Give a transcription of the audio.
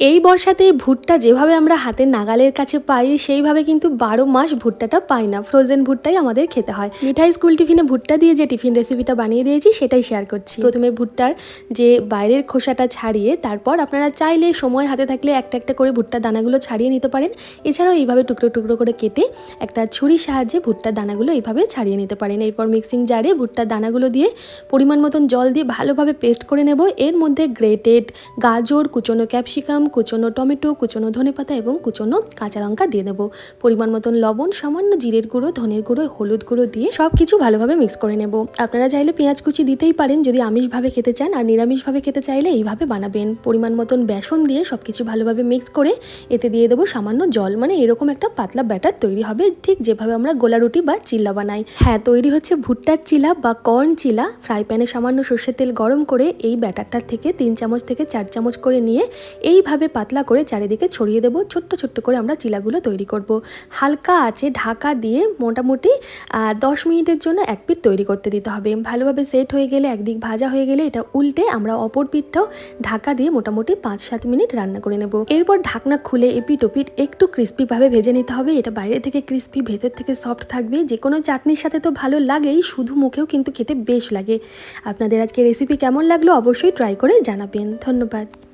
এই বর্ষাতে ভুট্টা যেভাবে আমরা হাতের নাগালের কাছে পাই, সেইভাবে কিন্তু বারো মাস ভুট্টাটা পাই না। ফ্রোজেন ভুট্টাই আমাদের খেতে হয়। মিঠাই স্কুল টিফিনে ভুট্টা দিয়ে যে টিফিন রেসিপিটা বানিয়ে দিয়েছি, সেটাই শেয়ার করছি। প্রথমে ভুট্টার যে বাইরের খোসাটা ছাড়িয়ে, তারপর আপনারা চাইলে সময় হাতে থাকলে একটা একটা করে ভুট্টার দানাগুলো ছাড়িয়ে নিতে পারেন। এছাড়াও এইভাবে টুকরো টুকরো করে কেটে একটা ছুরির সাহায্যে ভুট্টার দানাগুলো এইভাবে ছাড়িয়ে নিতে পারেন। এরপর মিক্সিং জারে ভুট্টার দানাগুলো দিয়ে পরিমাণ মতন জল দিয়ে ভালোভাবে পেস্ট করে নেব। এর মধ্যে গ্রেটেড গাজর, কুচনো ক্যাপসিকাম কুচনো টমেটো, কুচনো ধনেপাতা এবং কুচনো কাঁচা লঙ্কা দিয়ে দেবো। পরিমাণ মতন লবণ, সামান্য জিরের গুঁড়ো, ধনের গুঁড়ো, হলুদ গুঁড়ো দিয়ে সব কিছু ভালোভাবে মিক্স করে নেব। আপনারা চাইলে পেঁয়াজ কুচি দিতেই পারেন, যদি আমিষভাবে খেতে চান আর নিরামিষভাবে খেতে চাইলে এইভাবে বানাবেন। পরিমাণ মতন বেসন দিয়ে সব কিছু ভালোভাবে মিক্স করে এতে দিয়ে দেবো সামান্য জল। মানে এরকম একটা পাতলা ব্যাটার তৈরি হবে, ঠিক যেভাবে আমরা গোলা রুটি বা চিল্লা বানাই। হ্যাঁ তৈরি হচ্ছে ভুট্টার চিলা বা কর্ন চিলা। ফ্রাই প্যানে সামান্য সর্ষের তেল গরম করে এই ব্যাটারটার থেকে তিন চামচ থেকে চার চামচ করে নিয়ে এইভাবে পাতলা করে চারিদিকে ছড়িয়ে দেবো। ছোট্ট ছোট্ট করে আমরা চিলাগুলো তৈরি করব। হালকা আছে ঢাকা দিয়ে মোটামুটি দশ মিনিটের জন্য এক পিঠ তৈরি করতে দিতে হবে। ভালোভাবে সেট হয়ে গেলে, একদিক ভাজা হয়ে গেলে এটা উল্টে আমরা অপর পিঠটাও ঢাকা দিয়ে মোটামুটি পাঁচ, সাত মিনিট রান্না করে নেব। এরপর ঢাকনা খুলে এপিট ওপিট একটু ক্রিস্পিভাবে ভেজে নিতে হবে। এটা বাইরে থেকে ক্রিস্পি ভেতর থেকে সফট থাকবে। যে কোনো চাটনির সাথে তো ভালো লাগেই, শুধু মুখেও কিন্তু খেতে বেশ লাগে। আপনাদের আজকে রেসিপি কেমন লাগল অবশ্যই ট্রাই করে জানাবেন। ধন্যবাদ।